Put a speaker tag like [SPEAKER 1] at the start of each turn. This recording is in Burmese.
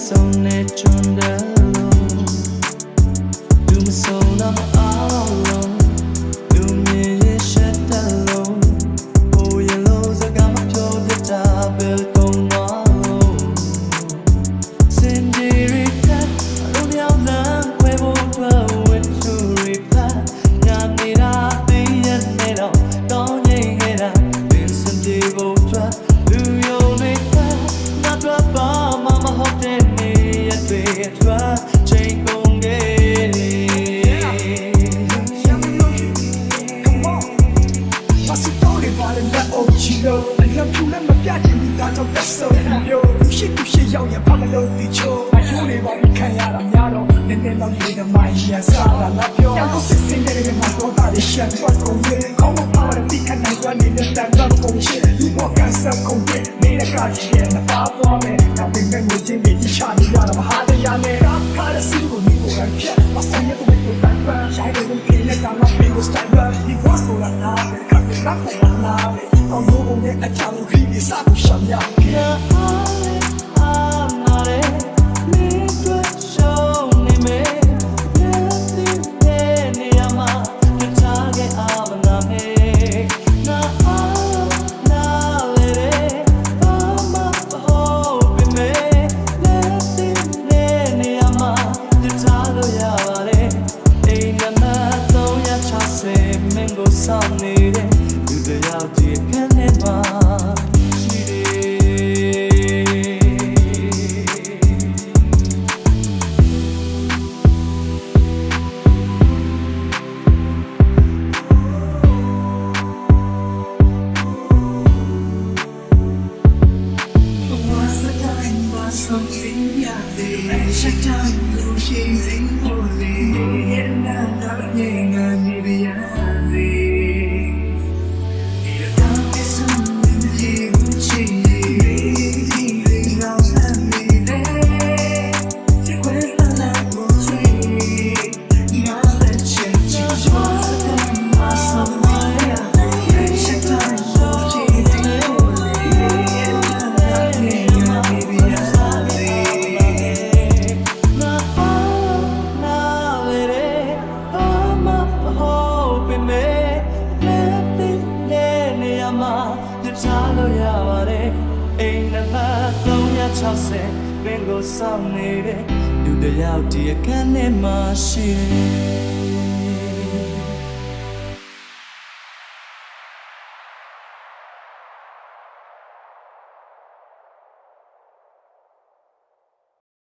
[SPEAKER 1] song ne chondalo dum song na
[SPEAKER 2] ရှိလို့အလကူလည်းမပြချင်ဘူးဒါကြောင့်လက်စုံပြောဘူးရှိသူရှိရောက်ရပါမလို့ဒီချိုးအယူတွေပါပြီးခံရတာများတော့နည်းနည်းတော့ဒီကမှရစားလာလာပြောတောင်းစစ်စင်တဲ့မှာတော့ဒါရှက်ထွက်ကုန်ရဲ့ကောင်းမပါတဲ့ဒီခဏကနေတဲ့တန်တော့ကုန်ရှေ့ဒီပေါ်ကစပ်ကုန်ရဲ့နေတဲ့ကရှိရဲ့ပါသွားမယ်ဒါပေမဲ့ငွေချင်းတွေချနေရတာမဟာတရားနဲ့ဒါခါရစီကိုဒီကိုကပြတ်မဆိုင်ရတဲ့ကိုတန်ပါရှိုင်းတဲ့ကိုပြင်းတဲ့ကောင်ကပြေကိုစတန်ပါဒီပေါ်ဆိုတာနားပဲခက်ခက်ခက်နားပဲအောင်လို့ဘုံနဲ့အချာလို့ခီးပြီးစကူရှာမြောက်
[SPEAKER 1] Save me go some need something yeah. Check time, blue cheese, holy, yeah, yeah, yeah. 60ပင်ကိုစောင့်နေတဲ့လူတယောက်ဒီအခန်းထဲမှာရှိ